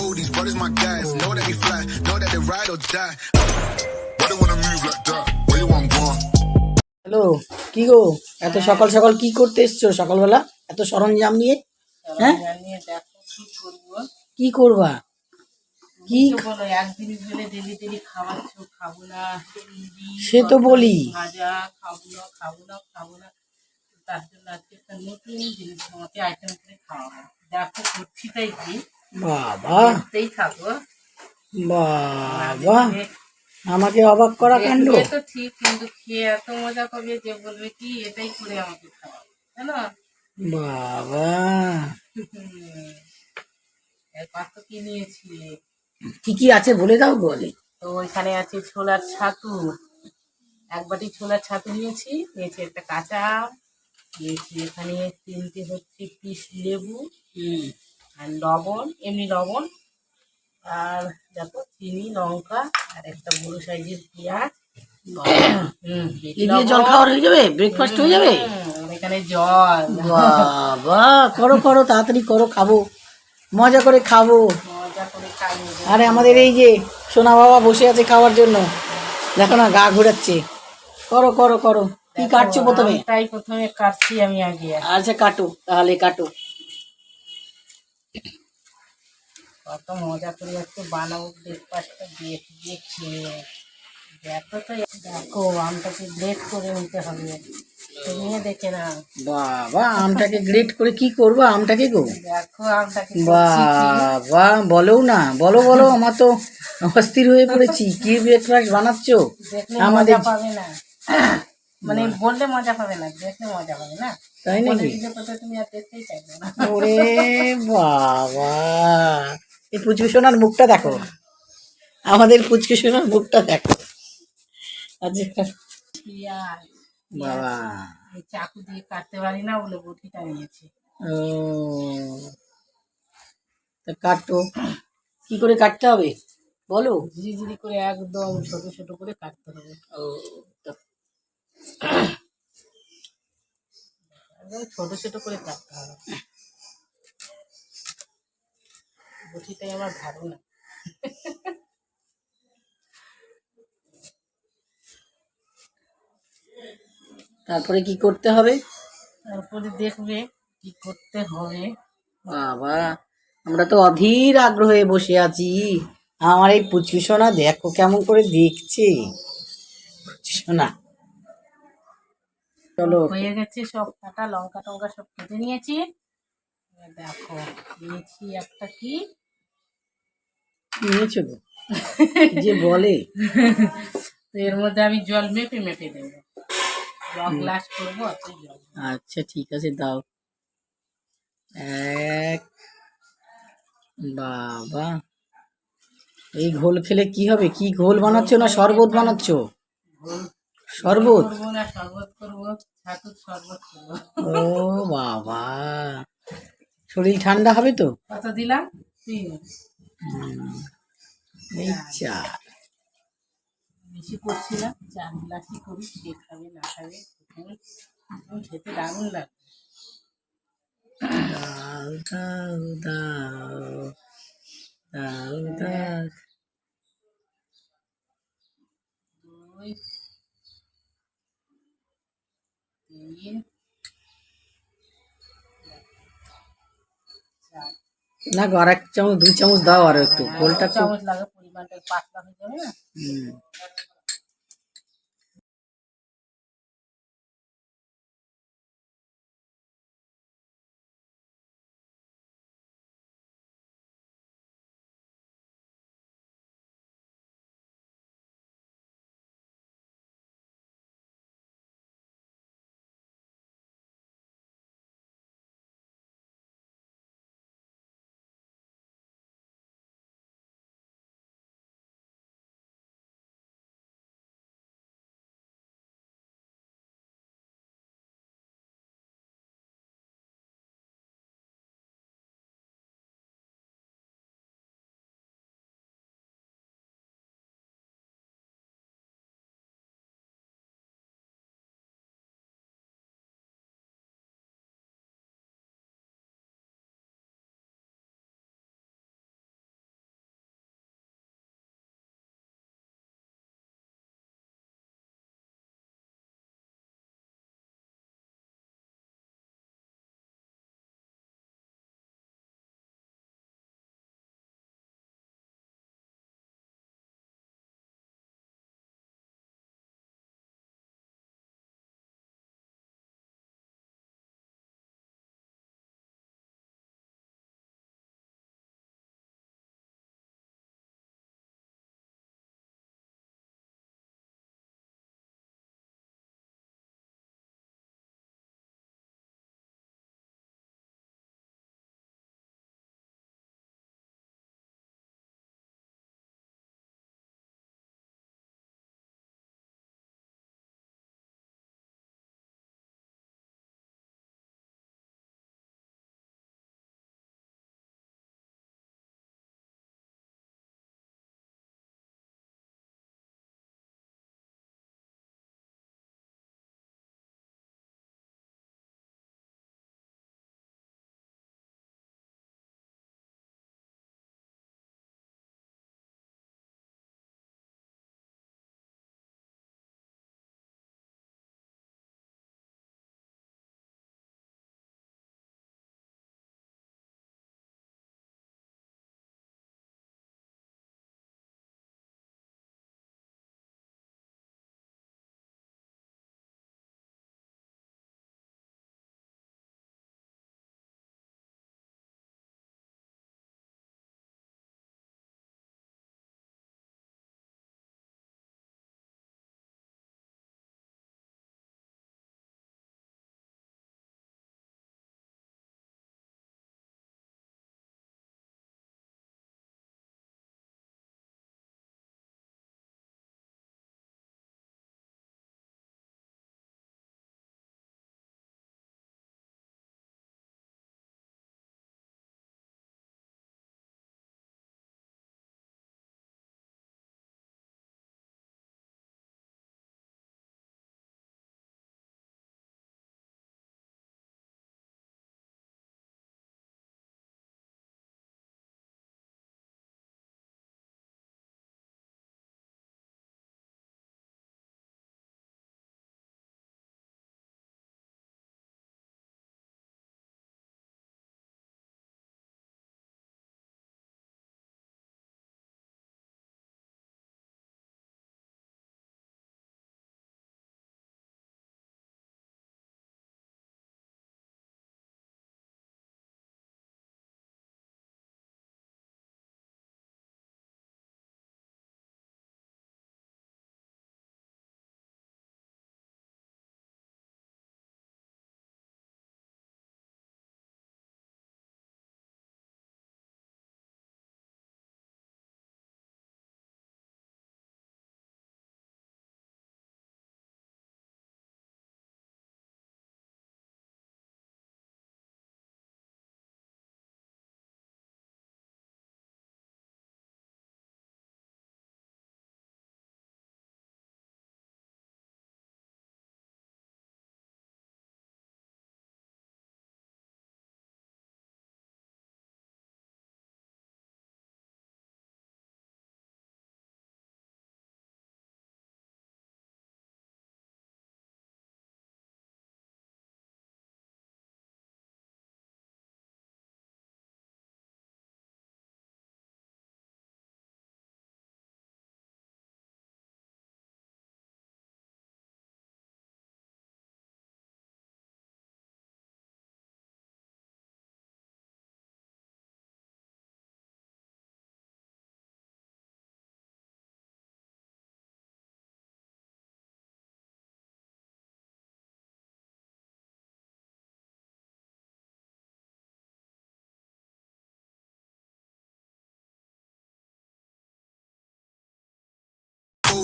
know these brothers my guys. Know that we fly, know that they ride or die. Why they wanna move like that? Where you want go? Hello কি গো? এত সকাল সকাল কি করতে এসছো সকালবেলা? এত সরঞ্জাম নিয়ে? হ্যাঁ? কি করবা। কি বলো একদিন হলে ডেলি ডেলি খাওয়াচ্ছ খাব না। সে তো বলি। ভাজা খাব না খাব না খাব না। তার জন্য আজকে একটা নতুন জিনিস তোমাকে আইটেম করে খাওয়াবো। দেখো করছি তাই কি বাবা। করতেই থাকো। বাবা। আমাকে অবাক করা কাণ্ড তো ঠিক কিন্তু খেয়ে এত মজা পাবে যে বলবে কি এটাই করে আমাকে খাওয়াবো জানো বাবা। এরপর তো কি নিয়েছি? কি কি আছে বলে দাও বলে তো ওইখানে আছে ছোলার ছাতু। এক বাটি ছোলার ছাতু নিয়েছি নিয়েছি একটা কাঁচা নিয়েছি এখানে তিনটে হচ্ছে পিস লেবু। আর লবণ এমনি লবণ। আর দেখো চিনি লঙ্কা আর একটা বড় সাইজের পেঁয়াজ। জল খাওয়ার হয়ে যাবে? ব্রেকফাস্ট হয়ে যাবে? হুম, এখানে জল। বাবা করো করো তাড়াতাড়ি করো খাব। মজা করে খাব। আরে আমাদের এই যে সোনা বাবা বসে আছে খাওয়ার জন্য দেখো না গা ঘোরাচ্ছে। করো করো করো। কি কাটছো প্রথমে? তাই প্রথমে কাটছি আমি আগে। আচ্ছা কাটো তাহলে কাটো। কত মজা করে একটু বানাবো ব্রেকফাস্টটা দিয়ে দিয়ে খেয়ে দেখো তো দেখো আমটাকে গ্রেট করে নিতে হবে। তুমিও দেখে না বাবা আমটাকে গ্রেট করে কি করব? আমটাকে গো। দেখো আমটাকে। বাবা বলো না বলো বলো আমার তো অস্থির হয়ে পড়েছি। কি ব্রেকফাস্ট বানাচ্ছো? দেখলে আমাদের পাবে না। মানে বললে মজা পাবে না দেখলে মজা পাবে না। তাই নাকি? দিলে কথা তুমি আর দেখতেই চাইবে না। ওরে বাবা। এই পুচকু সোনার মুখটা দেখো। আমাদের পুচকু সোনার মুখটা দেখো। আচ্ছা বাবা। চাকু দিয়ে কাটতে পারি না বলে বটিটা নিয়েছি। ও। তা কাটো। কি করে কাটতে হবে? বলো। ঝিরি ঝিরি করে একদম ছোট ছোট করে কাটতে হবে। ও ছোট ছোট করে কাটতে হবে। বটিটাই আমার ভালো না তারপরে কি করতে হবে? তারপরে দেখবে কি করতে হবে। বাবা আমরা তো অধীর আগ্রহে বসে আছি। আমার এই পুচকু সোনা দেখো কেমন করে দেখছে। পুচকু সোনা। চলো। হয়ে গেছে সব কাটা লঙ্কা টঙ্কা সব কেটে নিয়েছি। দেখো নিয়েছি একটা কি? নিয়েছো গো? যে বলে। তো এর মধ্যে আমি জল মেপে মেপে দেবো। এক গ্লাস করব আচ্ছা ঠিক আছে দাও। এক বাবা। এই ঘোল খেলে কি হবে? কি ঘোল বানাচ্ছো না শরবত বানাচ্ছো? শরবত? ও বাবা। শরীর ঠান্ডা হবে তো? কত দিলাম? এই চা। বেশি করছি না চার গ্লাসই করি সে খাবে না খাবে খেতে দারুণ লাগে। দাও দাও দাও দাও দাও। দুই তিন না আর এক চামচ দুই চামচ দাও আর একটু। গোলটা চামচ লাগে পরিমাণটা পাতলা হয়ে যাবে না?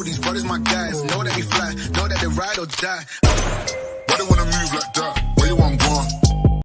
These brothers my guys. Know that they fly, know that they ride or die. Why they wanna move like that?